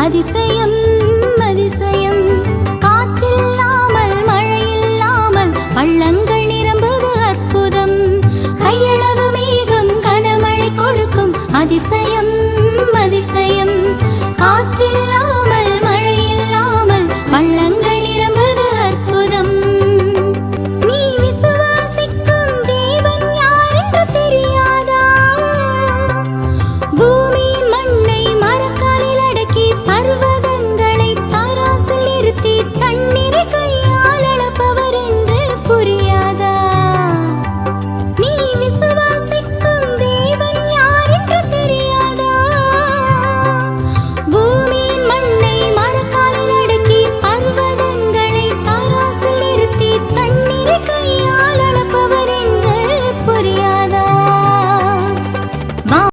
அதிசயம்